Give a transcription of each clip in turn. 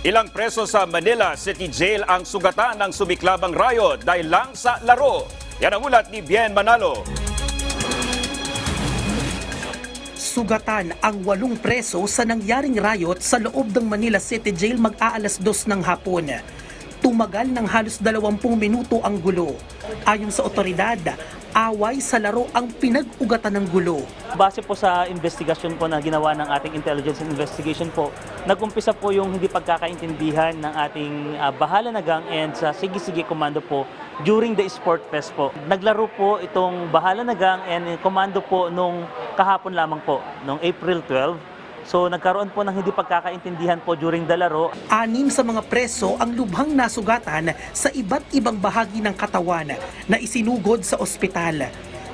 Ilang preso sa Manila City Jail ang sugatan ng sumiklabang riot dahil lang sa laro. Yan ang ulat ni Bien Manalo. Sugatan ang walong preso sa nangyaring riot sa loob ng Manila City Jail mag-aalas dos ng hapon. Tumagal ng halos 20 minuto ang gulo. Ayon sa otoridad, away sa laro ang pinag-ugatan ng gulo. Base po sa investigasyon po na ginawa ng ating intelligence investigation po, nag-umpisa po yung hindi pagkakaintindihan ng ating ah, bahala na and sa Sige-Sige Commando po during the Sport Fest po. Naglaro po itong bahala na gang and commando po nung kahapon lamang po, nung April 12. So nagkaroon po ng hindi pagkakaintindihan po during the laro Anim sa mga preso ang lubhang nasugatan sa iba't ibang bahagi ng katawan na isinugod sa ospital.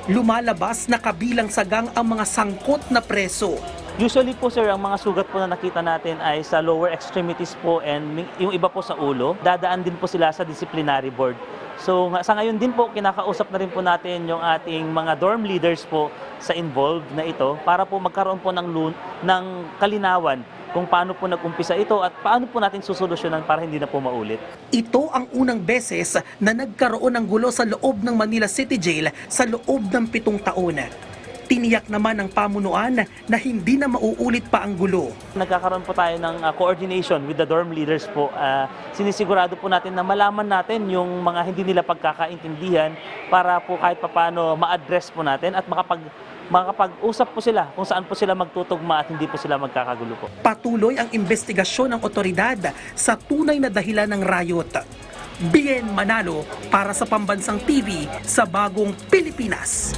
Lumalabas na kabilang sa gang ang mga sangkot na preso. Usually po sir, ang mga sugat po na nakita natin ay sa lower extremities po and yung iba po sa ulo. Dadaan din po sila sa disciplinary board. So sa ngayon din po, kinakausap na rin po natin yung ating mga dorm leaders po sa involved na ito para po magkaroon po ng, lun- ng kalinawan kung paano po nag-umpisa ito at paano po natin susolusyonan para hindi na po maulit. Ito ang unang beses na nagkaroon ng gulo sa loob ng Manila City Jail sa loob ng pitong taon. Tiniyak naman ng pamunuan na hindi na mauulit pa ang gulo. Nagkakaroon po tayo ng uh, coordination with the dorm leaders po. Uh, sinisigurado po natin na malaman natin yung mga hindi nila pagkakaintindihan para po kahit papano ma-address po natin at makapag makapag-usap po sila kung saan po sila magtutugma at hindi po sila magkakagulo po. Patuloy ang investigasyon ng otoridad sa tunay na dahilan ng riot. Bien Manalo para sa Pambansang TV sa Bagong Pilipinas.